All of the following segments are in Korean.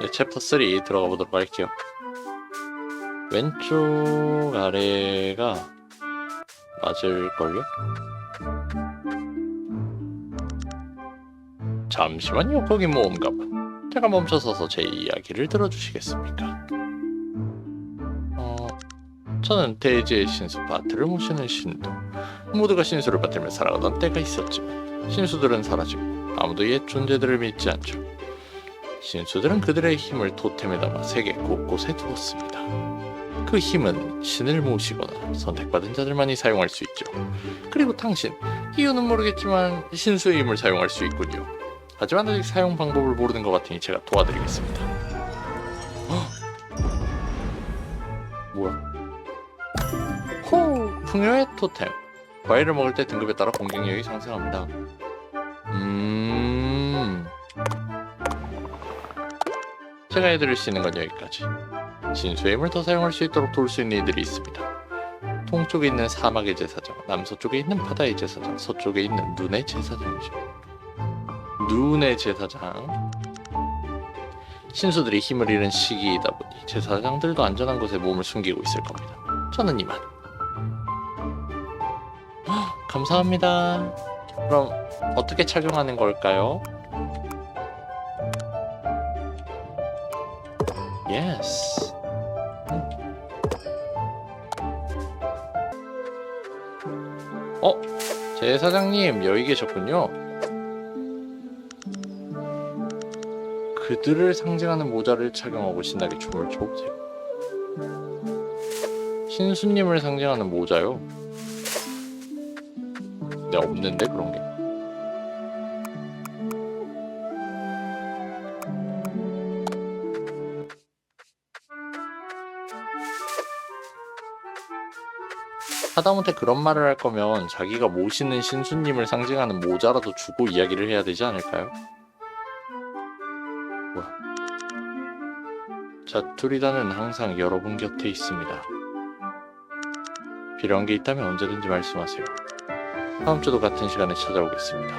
네, 챕터 3 들어가 보도록 할게요. 왼쪽 아래가 맞을걸요? 잠시만요, 거기 모험가 분. 제가 멈춰서서 제 이야기를 들어주시겠습니까? 어, 저는 대지의 신수 바트를 모시는 신도. 모두가 신수를 받들며 살아가던 때가 있었지만 신수들은 사라지고 아무도 옛 존재들을 믿지 않죠. 신수들은 그들의 힘을 토템에 담아 세계 곳곳에 두었습니다. 그 힘은 신을 모시거나 선택받은 자들만이 사용할 수 있죠. 그리고 당신, 이유는 모르겠지만 신수의 힘을 사용할 수 있군요. 하지만 아직 사용 방법을 모르는 것 같으니 제가 도와드리겠습니다. 헉! 뭐야? 호! 풍요의 토템. 과일을 먹을 때 등급에 따라 공격력이 상승합니다. 음. 제가 해드릴 수 있는 건 여기까지. 신수의 힘을 더 사용할 수 있도록 도울 수 있는 이들이 있습니다. 동쪽에 있는 사막의 제사장, 남서쪽에 있는 바다의 제사장, 서쪽에 있는 눈의 제사장이죠. 눈의 제사장. 신수들이 힘을 잃은 시기이다 보니 제사장들도 안전한 곳에 몸을 숨기고 있을 겁니다. 저는 이만. 헉, 감사합니다. 그럼 어떻게 착용하는 걸까요? 예스. 어? 제 사장님 여기 계셨군요. 그들을 상징하는 모자를 착용하고 신나게 춤을 춰보세요. 신수님을 상징하는 모자요? 네, 없는데 그런 게. 하다못해 그런 말을 할 거면 자기가 모시는 신수님을 상징하는 모자라도 주고 이야기를 해야 되지 않을까요? 뭐야? 자투리단은 항상 여러분 곁에 있습니다. 필요한 게 있다면 언제든지 말씀하세요. 다음 주도 같은 시간에 찾아오겠습니다.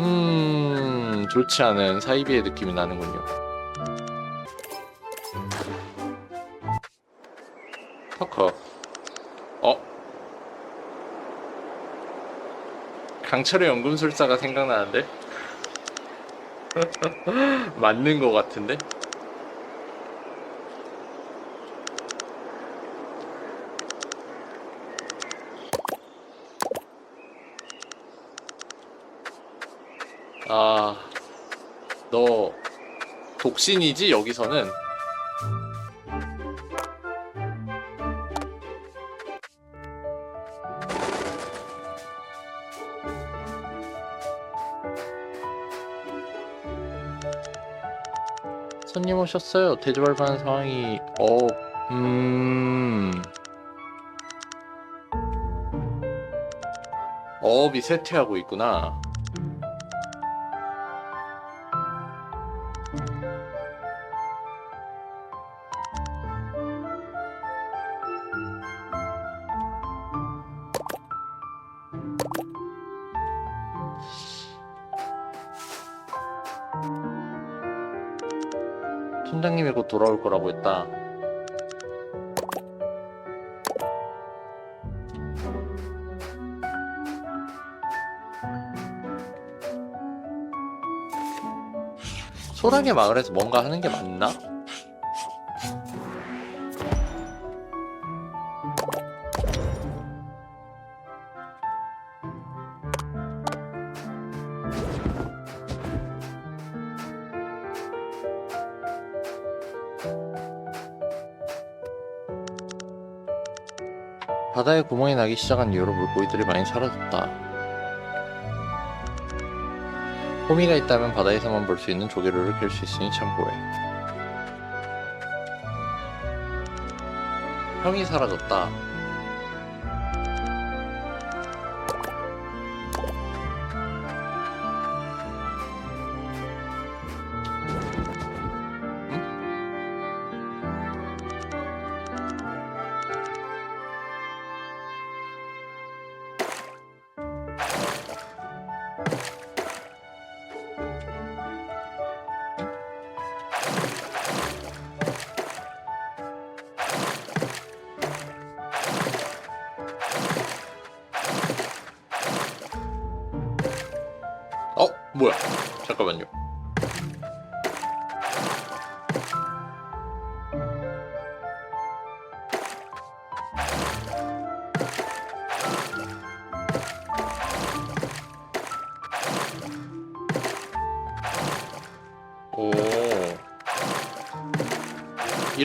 음, 좋지 않은 사이비의 느낌이 나는군요. 강철의 연금술사가 생각나는데? 맞는 것 같은데? 아, 너 독신이지 여기서는? 오셨어요. 대조발반한 상황이 어, 음, 어업이 쇠퇴하고 있구나. 팀장님이 곧 돌아올 거라고 했다. 소라게 마을에서 뭔가 하는 게 맞나? 바다에 구멍이 나기 시작한 이후로 물고기들이 많이 사라졌다. 호미가 있다면 바다에서만 볼 수 있는 조개류를 깰수 있으니 참고해. 형이 사라졌다.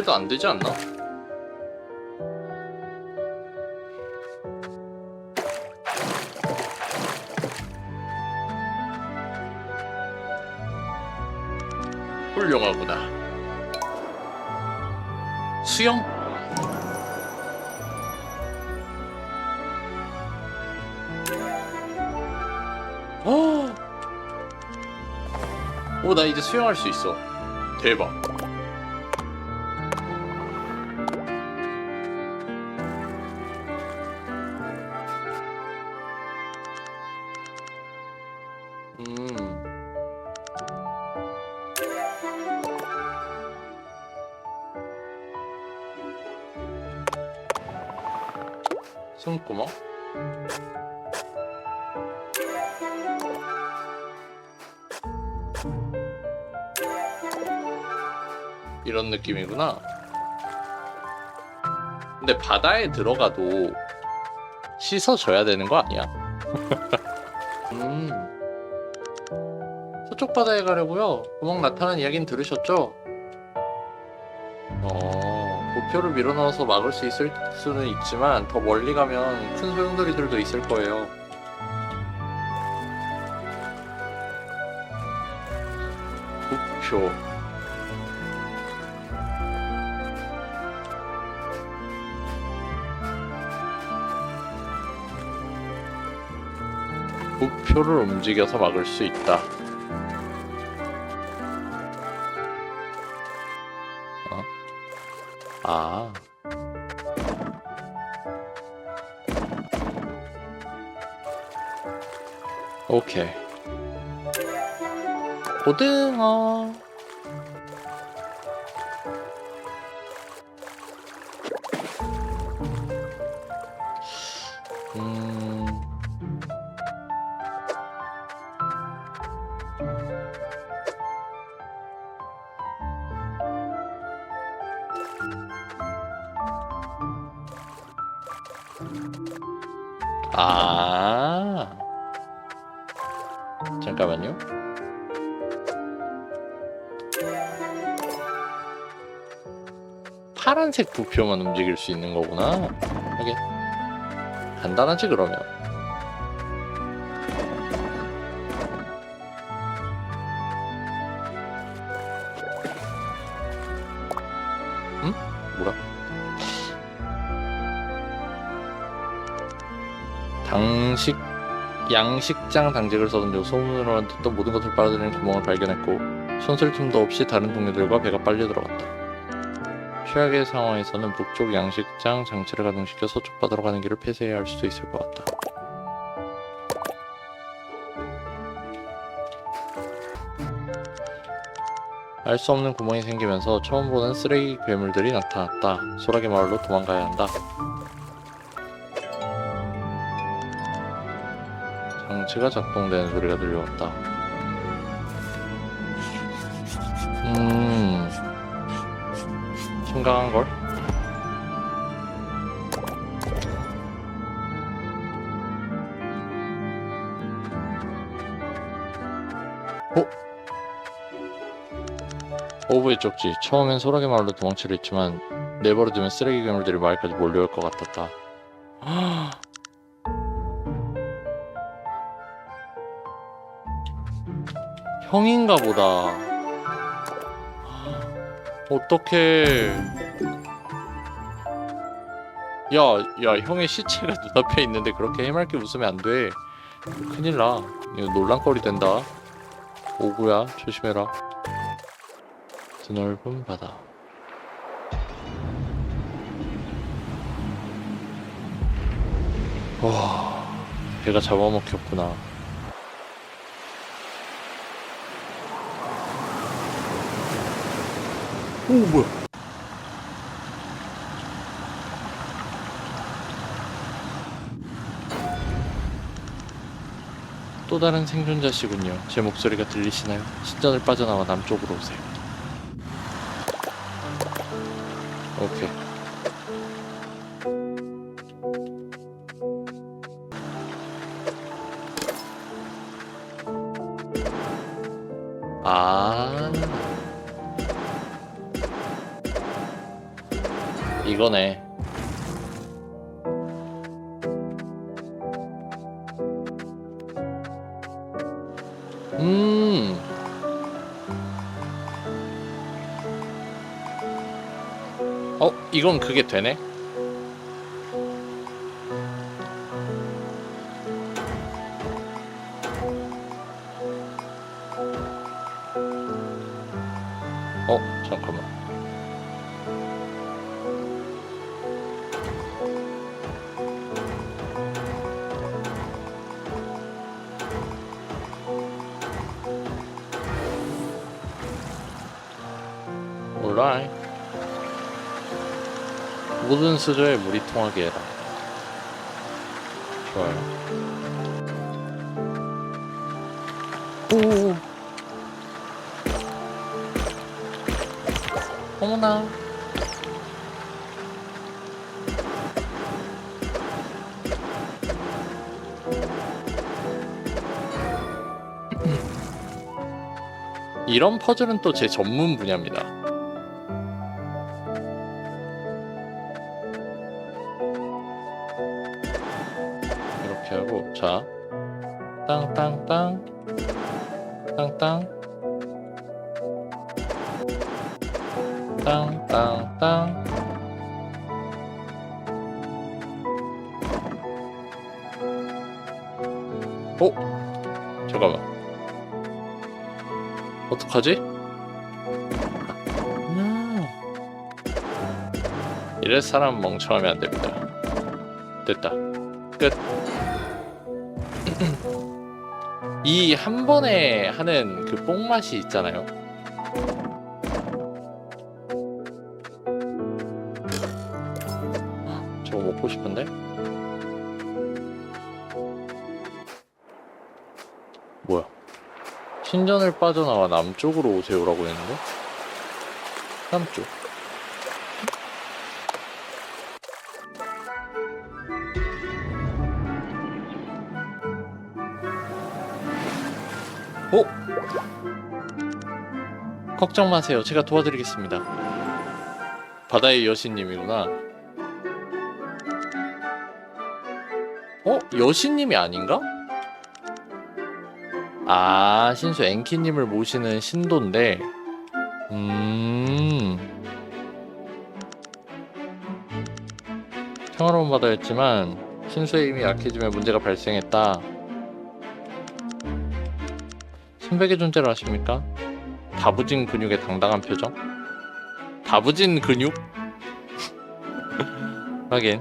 이래도 안 되지 않나? 훌륭하구나. 수영? 어. 오, 나 이제 수영할 수 있어. 대박. 숨구멍? 이런 느낌이구나. 근데 바다에 들어가도 씻어줘야 되는 거 아니야? 음. 서쪽 바다에 가려고요. 구멍 나타난 이야기는 들으셨죠? 어, 목표를 밀어넣어서 막을 수 있을 수는 있지만 더 멀리 가면 큰 소용돌이들도 있을 거예요. 목표. 목표를 움직여서 막을 수 있다. 아. 오케이. 고등어. 음. 아. 잠깐만요. 파란색 부표만 움직일 수 있는 거구나. 하긴 간단하지 그러면. 양식장 당직을 중 소문으로만 듣던 모든 것을 빨아들이는 구멍을 발견했고 손쓸 틈도 없이 다른 동료들과 배가 빨려 들어갔다. 최악의 상황에서는 북쪽 양식장 장치를 가동시켜 서쪽 바다로 가는 길을 폐쇄해야 할 수도 있을 것 같다. 알 수 없는 구멍이 생기면서 처음 보는 쓰레기 괴물들이 나타났다. 소라기 마을로 도망가야 한다. 장치가 작동되는 소리가 들려왔다. 음, 심각한 걸? 어? 오브의 쪽지. 처음엔 소라게 마을로 도망치려 했지만 내버려두면 쓰레기 괴물들이 마을까지 몰려올 것 같았다. 형인가 보다. 어떡해. 야, 야, 형의 시체가 눈앞에 있는데 그렇게 해맑게 웃으면 안 돼. 큰일 나. 이거 논란거리 된다. 오구야, 조심해라. 드넓은 바다. 와, 배가 잡아먹혔구나. 오 뭐야? 또 다른 생존자시군요. 제 목소리가 들리시나요? 신전을 빠져나와 남쪽으로 오세요. 오케이. 이거네. 음. 어, 이건 그게 되네. 몰라. 모든 수저에 물이 통하게 해라. 좋아요. 오. 어머나. 이런 퍼즐은 또 제 전문 분야입니다. 땅땅땅 땅땅 땅땅땅 어? 잠깐만 어떡하지? 음. 이래 사람 멍청하면 안 됩니다. 됐다. 끝. 이 한 번에 하는 그 뽕맛이 있잖아요. 저거 먹고 싶은데? 뭐야? 신전을 빠져나와 남쪽으로 오세요라고 했는데? 남쪽. 오! 걱정 마세요. 제가 도와드리겠습니다. 바다의 여신님이구나. 어? 여신님이 아닌가? 아, 신수 앵키님을 모시는 신도인데, 음. 평화로운 바다였지만, 신수의 힘이 약해지며 문제가 발생했다. 신백의 존재를 아십니까? 다부진 근육의 당당한 표정? 다부진 근육? 하긴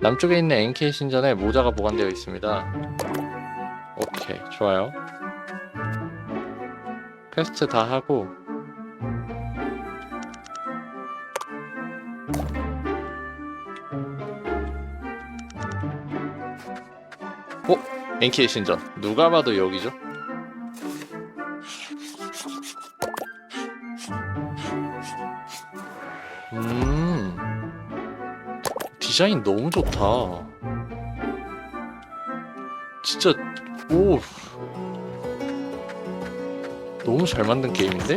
남쪽에 있는 NK 신전에 모자가 보관되어 있습니다 오케이 좋아요 퀘스트 다 하고 NK 신전. 누가 봐도 여기죠? 음. 디자인 너무 좋다. 진짜 오. 너무 잘 만든 게임인데?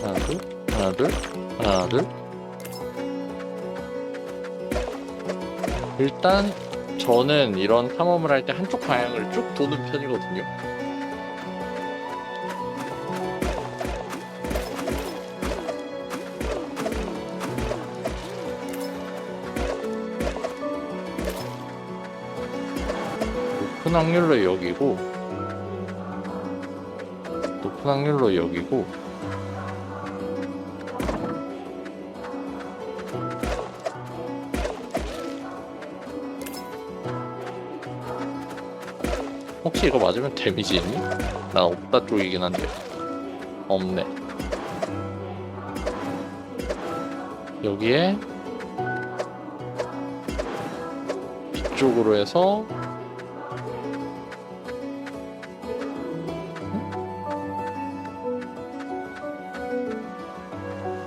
하나 둘. 하나 둘. 하나 둘. 일단 저는 이런 탐험을 할 때 한쪽 방향을 쭉 도는 편이거든요. 높은 확률로 여기고 높은 확률로 여기고 혹시 이거 맞으면 데미지 있니? 난 없다 쪽이긴 한데. 없네. 여기에 이쪽으로 해서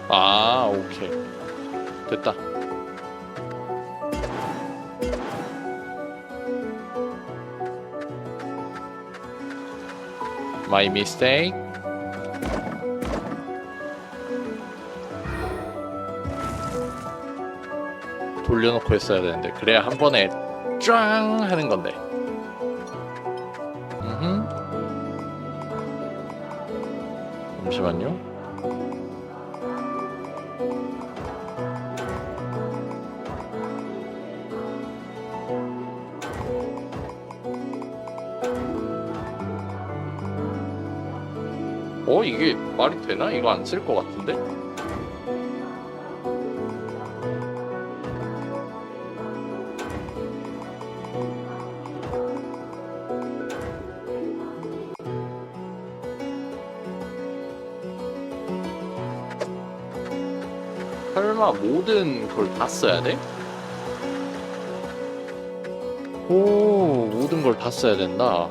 아 오케이. 됐다 My mistake. 돌려놓고 했어야 되는데. 그래야 한 번에 쫙 하는 건데. 음흠. 잠시만요 어 이게 말이 되나? 이거 안 쓸 것 같은데? 설마 모든 걸 다 써야 돼? 오, 모든 걸 다 써야 된다.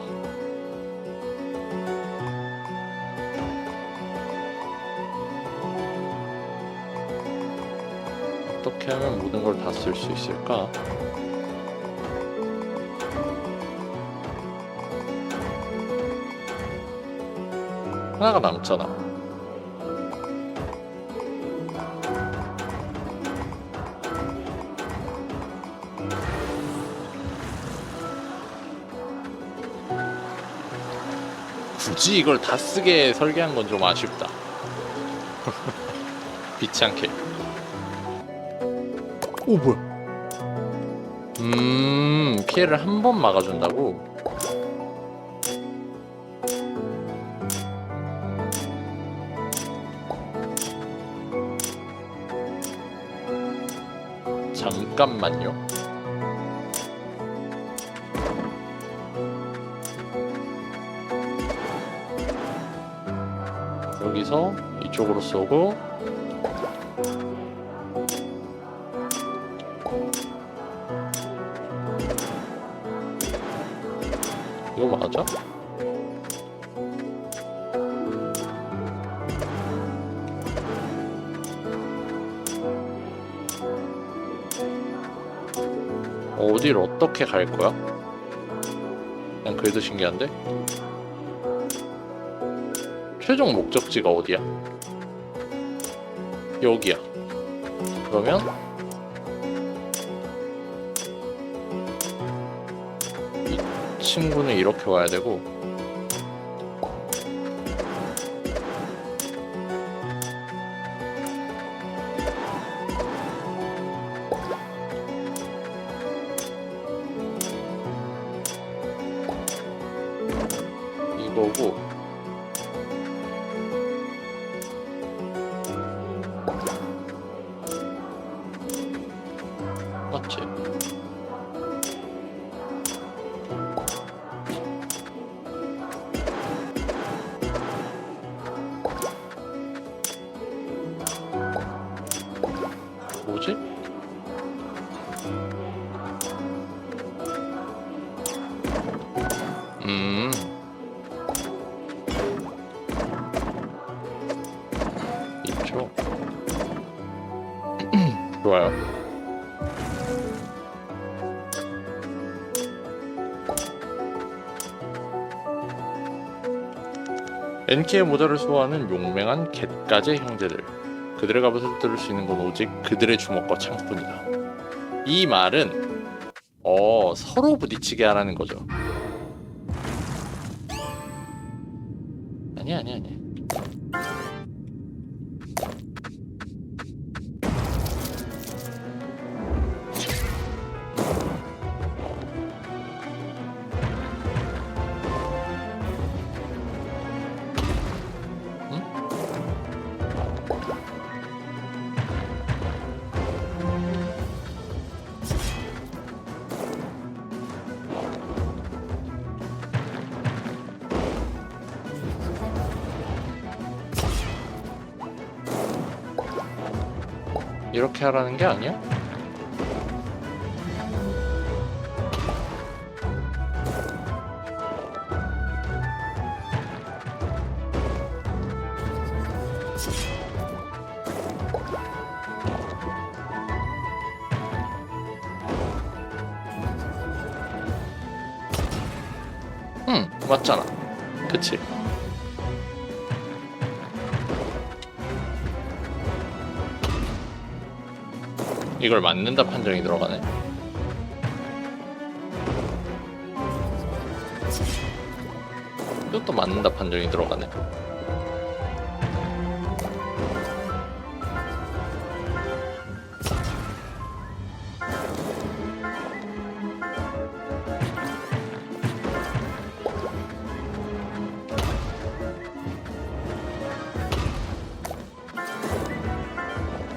쓸수 있을까? 하나가 남잖아. 굳이 이걸 다 쓰게 설계한 건 좀 아쉽다. 비치 않게. 오 뭐야? 음 피해를 한 번 막아준다고? 잠깐만요. 여기서 이쪽으로 쏘고 거 맞아? 어디를 어떻게 갈 거야? 난 그래도 신기한데? 최종 목적지가 어디야? 여기야. 그러면 친구는 이렇게 와야 되고 음. 이쪽. 좋아요. NK의 모자를 소화하는 용맹한 갯가재 형제들. 그들의 갑옷을 뚫을 수 있는 건 오직 그들의 주먹과 창뿐이다. 이 말은 어 서로 부딪히게 하라는 거죠. 이렇게 하라는 게 아니야? 맞잖아. 그치? 이걸 맞는다 판정이 들어가네. 이것도 맞는다 판정이 들어가네.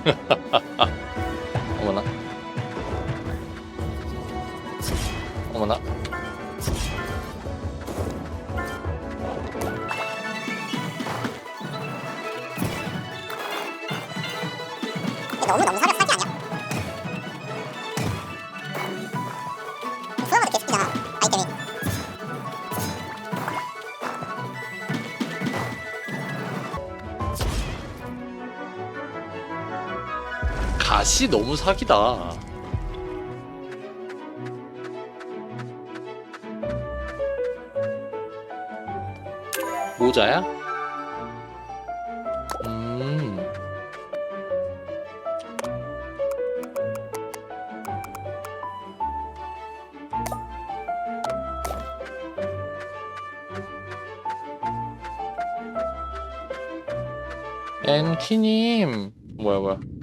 너무 사기다. 모자야? 음. 엔키님 뭐야 뭐야